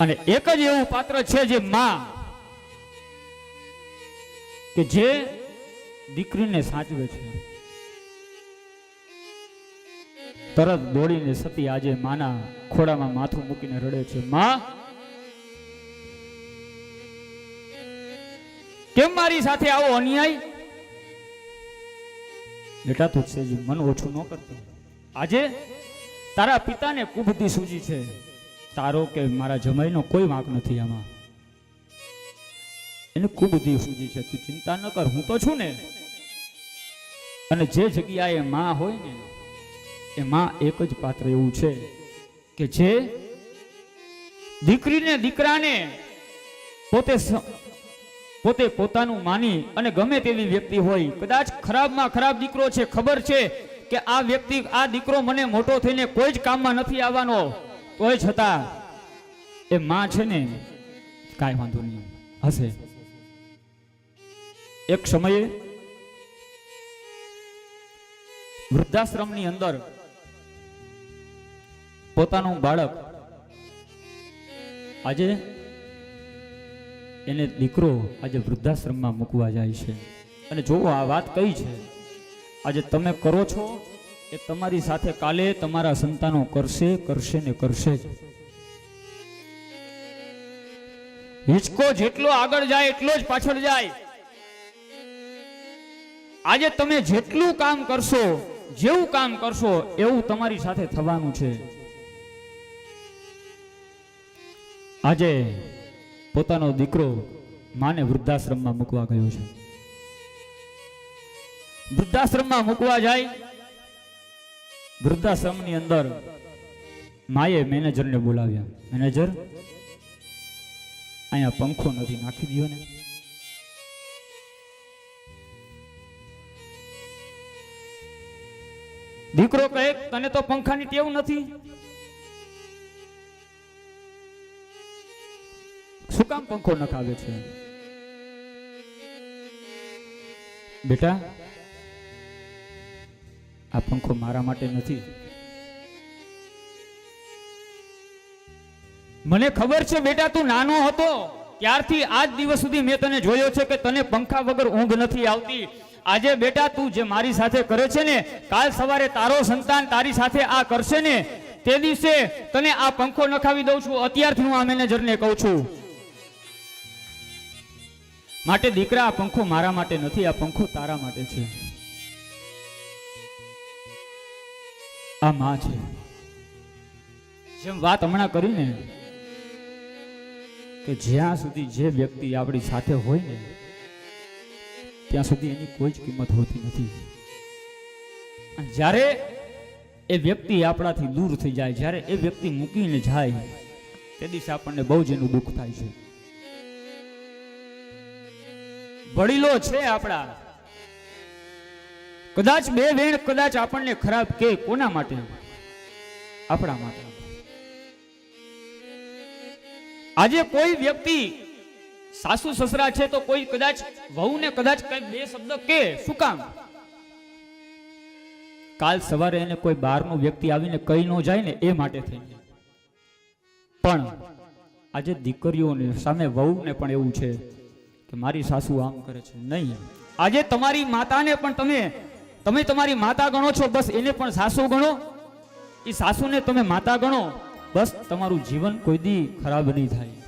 અને એક જ એવું પાત્ર છે જે માં, કે જે દીકરીને સાચવે છે. તરત દોડીને સતી આજે માના ખોડામાં માથું મૂકીને રડે છે. માં, કેમ મારી સાથે આવો અન્યાય? બેટા, તું છે મન ઓછું ન કરતો. આજે તારા પિતાને કુબુદ્ધિ સૂજી છે. તારો કે મારા જમાઈનો કોઈ વાંક નથી આમાં. એને કુબુદ્ધિ સૂજી છે, તું ચિંતા ન કર, હું તો છું ને. અને જે જગ્યાએ માં હોય ને એ માં એક જ પાત્ર એવું છે કે જે દીકરીને દીકરાને પોતે પોતે પોતાનું માની અને ગમે તેવી વ્યક્તિ હોય. કદાચ ખરાબમાં ખરાબ દીકરો છે, ખબર છે કે આ વ્યક્તિ, આ દીકરો મને મોટો થઈને કોઈ જ કામમાં નથી આવવાનો. તોય છતાં, એ માં છે ને, કાંઈ વાંધો નહીં. હશે. એક સમયે, વૃદ્ધાશ્રમની અંદર, પોતાનું બાળક, આજે એને દીકરો આજે વૃદ્ધાશ્રમમાં મૂકવા જાય છે. અને જોવો, આ વાત કઈ છે? આજે તમે કરો છો એ તમારી સાથે કાલે તમારા સંતાનો કરશે કરશે ને કરશે જ. હિંચકો જેટલો આગળ જાય, એટલો જ પાછળ જાય. આજે તમે જેટલું કામ કરશો, જેવું કામ કરશો, એવું તમારી સાથે થવાનું છે. આજે પોતાનો દીકરો માને વૃદ્ધાશ્રમમાં મૂકવા ગયો છે. વૃદ્ધાશ્રમમાં મૂકવા જાય વૃદ્ધાશ્રમની અંદર માએ મેનેજરને બોલાવ્યા. મેનેજર, અહીંયા પંખો નથી, નાખી દો ને. દીકરો કહે, તને તો પંખાની ટેવ નથી. શું કામ પંખો નખાવે છે? બેટા આ પંખો મારા માટે નથી. મને ખબર છે બેટા તું નાનો હતો. ત્યારથી આજ દિવસ સુધી મેં તને જોયો છે કે તને પંખા વગર ઊંઘ નથી આવતી. આજે બેટા તું જે મારી સાથે કરે છે ને, કાલ સવારે તારો સંતાન તારી સાથે આ કરશે ને, તે દિવસે તને આ પંખો નખાવી દઉં છું. અત્યારથી હું આ મેનેજરને કહું છું. માટે દીકરા, આ પંખો મારા માટે નથી, આ પંખો તારા માટે છે. આ માં છે. જેમ વાત હમણાં કરીને કે જ્યાં સુધી જે વ્યક્તિ આપણી સાથે હોય ને, ત્યાં સુધી એની કોઈ જ કિંમત હોતી નથી. જ્યારે એ વ્યક્તિ આપણાથી દૂર થઈ જાય, જ્યારે એ વ્યક્તિ મૂકીને જાય, તે દિવસે આપણને બહુ જ એનું દુઃખ થાય છે. વડીલો છે આપણા. કદાચ બે વેણ, કદાચ આપણને ખરાબ કે કોના માટે? આપણા માટે. આજે કોઈ વ્યક્તિ સાસુ, સસરા છે તો કોઈ કદાચ વહુને કદાચ કઈ બે શબ્દ કે, શું કામ? કાલ સવારે એને કોઈ બહારનો વ્યક્તિ આવીને કઈ ન જાય ને એ માટે થઈને પણ આજે દીકરીઓને, સામે વહુને પણ એવું છે કે મારી સાસુ આમ કરે છે. નહીં. આજે તમારી માતાને પણ તમે તમે તમારી માતા ગણો છો, બસ એને પણ સાસુ ગણો. એ સાસુને તમે માતા ગણો, બસ તમારું જીવન કોઈ દી ખરાબ નહીં થાય.